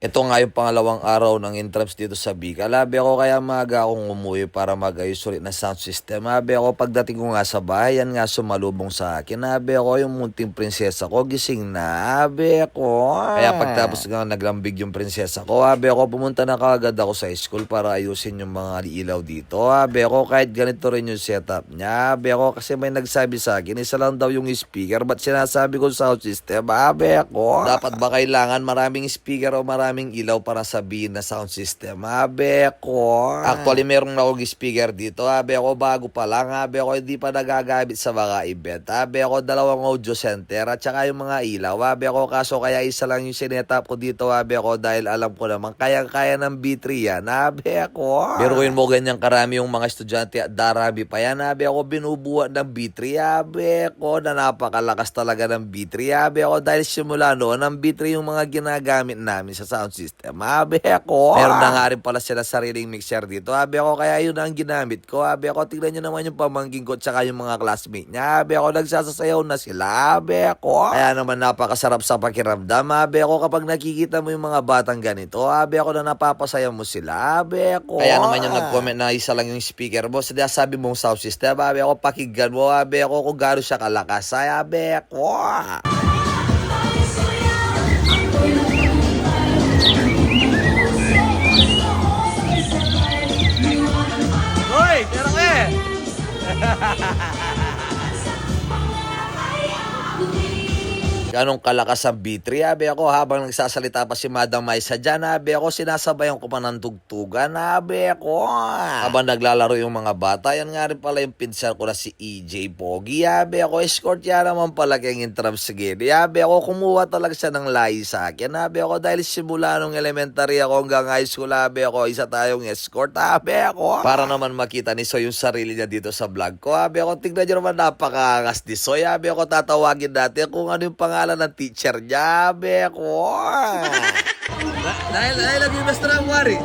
Ito nga yung pangalawang araw ng intrams dito sa Bicol. Labi ako kaya maaga akong umuwi para mag-ayos ulit na sound system. Labi ako pagdating ko nga sa bahay, yan nga sumalubong sa akin. Labi ako yung munting prinsesa ko, gising na. Labi ako. Kaya pagtapos nga naglambig yung prinsesa ko, labi ako pumunta na kaagad ako sa school para ayusin yung mga ilaw dito. Labi ako kahit ganito rin yung setup niya. Labi ako kasi may nagsabi sa akin, isa lang daw yung speaker. Ba't sinasabi ko sound system? Labi ako. Dapat ba kailangan maraming speaker o maraming ilaw para sabihin na sound system? Abe ko. Actually, merong na akong speaker dito. Abe ako, bago pa lang. Abe ako, hindi pa nagagamit sa mga event. Abe ako, dalawang audio center at saka yung mga ilaw. Abe ako, kaso kaya isa lang yung sinetap ko dito. Abe ako, dahil alam ko naman, kaya-kaya ng B3 yan. Abe ako. Pero kung mo ganyan karami yung mga estudyante at darami pa yan. Abe ako, binubuhat ng B3. Abe ako, na napakalakas talaga ng B3. Abe ako, dahil simula noon, ang B3 yung mga ginagamit namin sa sound system. Abe ako. Meron na nga rin pala sila sariling mixer dito. Abe ako, kaya yun ang ginamit ko. Abe ako, tignan nyo naman yung pamangking ko tsaka yung mga classmate niya. Abe ako, nagsasasayaw na sila. Abe ako. Kaya naman napakasarap sa pakiramdam. Abe ako, kapag nakikita mo yung mga batang ganito, abe ako na napapasaya mo sila. Abe ako. Kaya naman yung nag-comment na isa lang yung speaker mo. Sa sabi mong sound system, abe ako, pakinggan mo. Abe ako, kung gano'n siya kalakas. Abe ako. Eh. Ganong kalakas ang B3, abe ako habang nagsasalita pa si Madam Maisa dyan, abe ako sinasabayan ko pa ng tugtugan, abe ako. Habang naglalaro yung mga bata, yan nga rin pala yung pinsan ko na si EJ Pogi, abe ako, escort yan naman pala kayong intrams sige. Abe ako, kumuha talaga siya ng lahi sa akin, abe ako, dahil simula nung elementary ako hanggang high school, abe ako, isa tayong escort, abe ako. Para naman makita ni Soy yung sarili niya dito sa vlog ko, abe ako, tignan nyo naman napakaangas ni Soy, abe ako, tatawagin natin kung ano yung pangalan ng teacher niya, abe ako. Dahil, dahil lagi basta ng wari.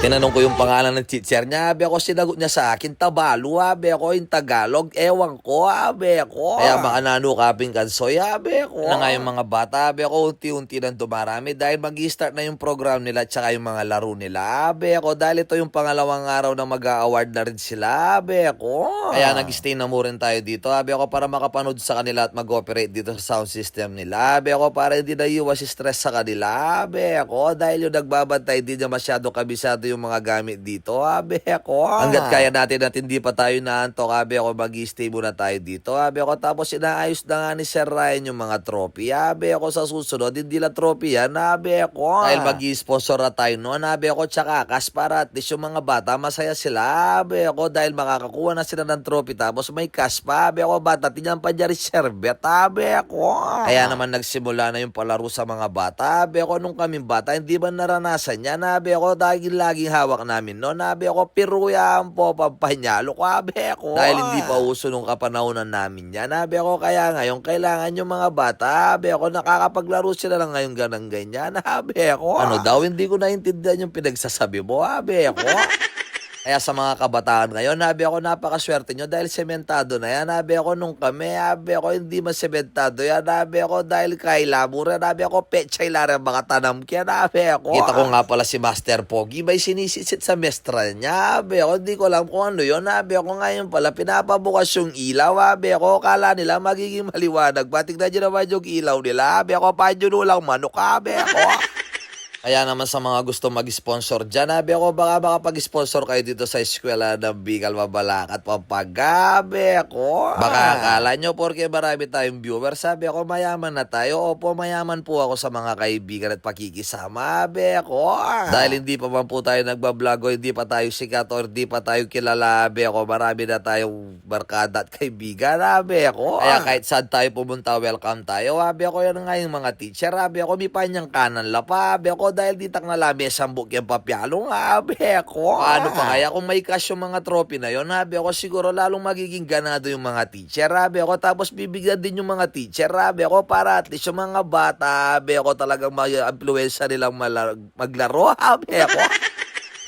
Tinanong ko yung pangalan ng teacher niya, abe ako, sinagot niya sa akin, Tabalu, abe ako, yung Tagalog, ewan ko, abe ako. Kaya baka nanukapin kansoy, abe ako. Na nga yung mga bata, abe ako, unti-unti nang dumarami dahil mag start na yung program nila at saka yung mga laro nila, abe ako, dahil ito yung pangalawang araw na mag-award na rin sila, abe ako. Kaya nag-stay na mo rin tayo dito, abe ako, para makapanood sa kanila at mag-operate dito sa sound system nila, abe ako, para hindi na iwas stress sa kanila, abe ako, dahil yung nagbabantay, hindi niya masyado kabisado yung mga gamit dito, abe ako. Hanggat kaya natin at hindi pa tayo naantok, abe ako, mag-stay muna tayo dito, abe ako, tapos inaayos na nga ni Sir Ryan yung mga trophy, abe ako, sa susunod, hindi lang trophy yan, abe ako. Dahil mag-sponsor na tayo noon, abe ako, tsaka kas para at least yung mga bata, masaya sila, abe ako, dahil makakakuha na sila ng trophy, tapos may cash pa, abe ako, bata, tinyan pa dyan rin sherbet, abe ako. Kaya naman nagsimula na yung palaro sa mga bata, abe ako, nung kaming bata, hindi ba naranasan yan, abe ako, dahil laging hawak namin no, abe ako, piruyan po, pampanyalo ko, abe ako. Dahil hindi pa uso nung kapanahonan namin yan, abe ako, kaya ngayon, kailangan yung mga bata, abe ako, nakakapaglaro sila lang ngayon ganang ganyan, abe ako. Ano daw, hindi ko naintindihan yung pinagsasabi mo, abe ako. Kaya sa mga kabataan ngayon, nabi ako napakaswerte nyo dahil sementado na yan. Nabi ako nung kami, nabi ako hindi man sementado yan. Nabi ako dahil kay Lamura, nabi ako pechay lara mga tanam kaya nabi ako. Kita ko nga pala si Master Pogi, may sinisisit sa mestra niya. Nabi ako, hindi ko alam kung ano yun. Nabi ako ngayon pala, pinapabukas yung ilaw. Nabi ako, kala nila magiging maliwanag. Batik na dyan naman yung ilaw nila. Nabi ako, pa dyan lang manok. Nabi ako. Kaya naman sa mga gusto mag-sponsor dyan, habi ako baka baka pag-sponsor kayo dito sa eskwela ng Bicol Mabalak at Pampagabi ako. Baka akala nyo porke marami tayong viewers, sabi ako mayaman na tayo. Opo, mayaman po ako sa mga kaibigan at pakikisama, habi ako. Dahil hindi pa man po tayo nagbablog o hindi pa tayo sikat o hindi pa tayo kilala, habi ako. Marami na tayong barkada at kaibigan, habi ako. Kaya kahit saan tayo pumunta, welcome tayo. Habi ako yan nga yung mga teacher, habi ako may panyang kanan lapa, habi ako dahil di tak nalami sambok yung papyalo. Nga, habi ako. Paano pa kaya kung may cash yung mga trophy na yon, habi ako siguro lalong magiging ganado yung mga teacher, habi ako tapos bibigyan din yung mga teacher, habi ako para at least yung mga bata, habi ako talagang mag-influensya nilang maglaro, habi ako.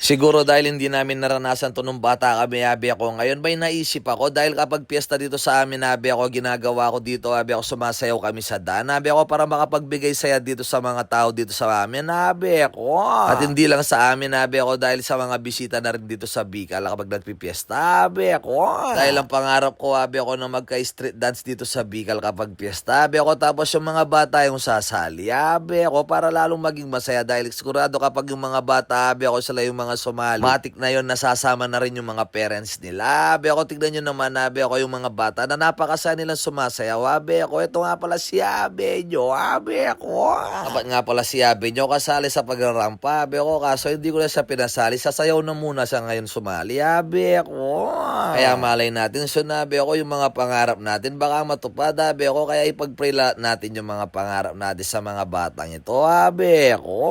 Siguro dahil hindi namin naranasan to nung bata kami, abi ako. Ngayon may naisip ako dahil kapag piyesta dito sa amin, abi ako, ginagawa ko dito, abi ako, sumasayaw kami sa daan, abi ako, para makapagbigay saya dito sa mga tao dito sa amin, abi ako. At hindi lang sa amin, abi ako, dahil sa mga bisita na rin dito sa Bicol kapag nagpipiesta, abi ako. Dahil ang pangarap ko, abi ako, na magka-street dance dito sa Bicol kapag piyesta, abi ako, tapos yung mga bata yung sasali, abi ako, para lalong maging masaya dahil sigurado kapag yung mga bata, abi ako, sila yung mga sumali. Matik na yon nasasama na rin yung mga parents nila. Abi ako, tignan nyo naman, abi ako, yung mga bata na napakasaya nilang sumasayaw. Abi ako, ito nga pala si Abe nyo, abi ako. Dapat nga pala si Abe nyo kasali sa pagrarampa, abi ako, kaso hindi ko na siya pinasali. Sasayaw na muna siya ngayon sumali, abi ako. Kaya malay natin, so nabi ako yung mga pangarap natin, baka matupad, abi ako, kaya ipag-pray natin yung mga pangarap natin sa mga batang ito, abi ako.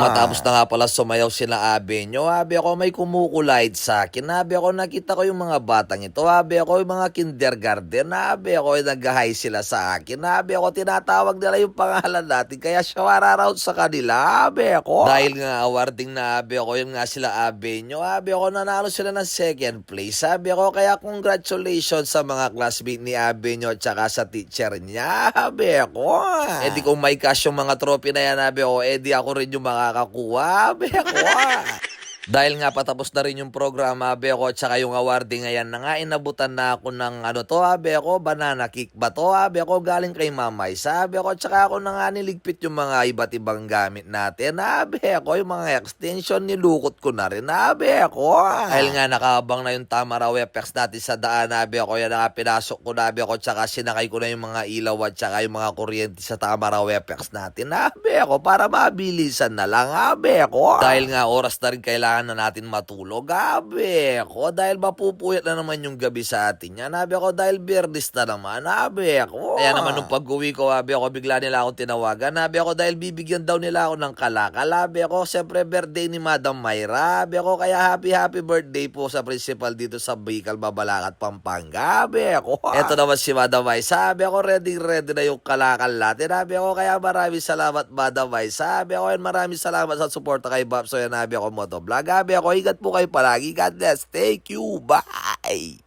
Matapos na nga pala sumayaw sila abe nyo, abe ako may kumukulait sa akin, abe ako nakita ko yung mga batang ito, abe ako yung mga kindergarten, abe ako yung nag-hi sila sa akin, abe ako tinatawag nila yung pangalan natin, kaya shawara out sa kanila, abe ako. Dahil nga awarding na abe ako, yung nga sila abe nyo, abe ako nanalo sila ng second place, abe ako, kaya congratulations sa mga classmate ni abe nyo at saka sa teacher niya, abe ako. Eh di kung may cash yung mga trophy na yan, abe ako, eh di ako rin yung makakakuha, abe ako. Dahil nga patapos na rin yung programa, abe ako, at saka yung awarding ngayon na nga, inabutan na ako ng ano to, abe ako, banana kick ba to, abe ako, galing kay mamay, sabi ako, at saka ako na nga niligpit yung mga iba't ibang gamit natin, abe ako, yung mga extension, nilukot ko na rin, abe ako. Dahil nga nakabang na yung Tamaraw Apex natin sa daan, abe ako, yan na nga, pinasok ko na, abe ako, at sinakay ko na yung mga ilaw at saka yung mga kuryente sa Tamaraw Apex natin, abe ako, para mabilisan na lang, abe ako. Dahil nga oras na rin kailangan na natin matulog, abe ako, dahil mapupuyat na naman yung gabi sa atin yan, abe ako, dahil berdis na naman, abe ako. Kaya naman nung pag-uwi ko, abe ako, bigla nila akong tinawagan, abe ako, dahil bibigyan daw nila ako ng kalakal, abe ako, siyempre birthday ni Madam Mayra, abe ako, kaya happy happy birthday po sa principal dito sa Bicol, Babalacat, Pampanga, abe ako. Eto naman si Madam May, sabi ako, ready ready na yung kalakal natin, abe ako, kaya maraming salamat Madam May, sabi ako, and maraming salamat sa suporta kay Bob, so yan, abe ako, motovlog, abe ako, ingat po kayo palagi, God bless, thank you, bye!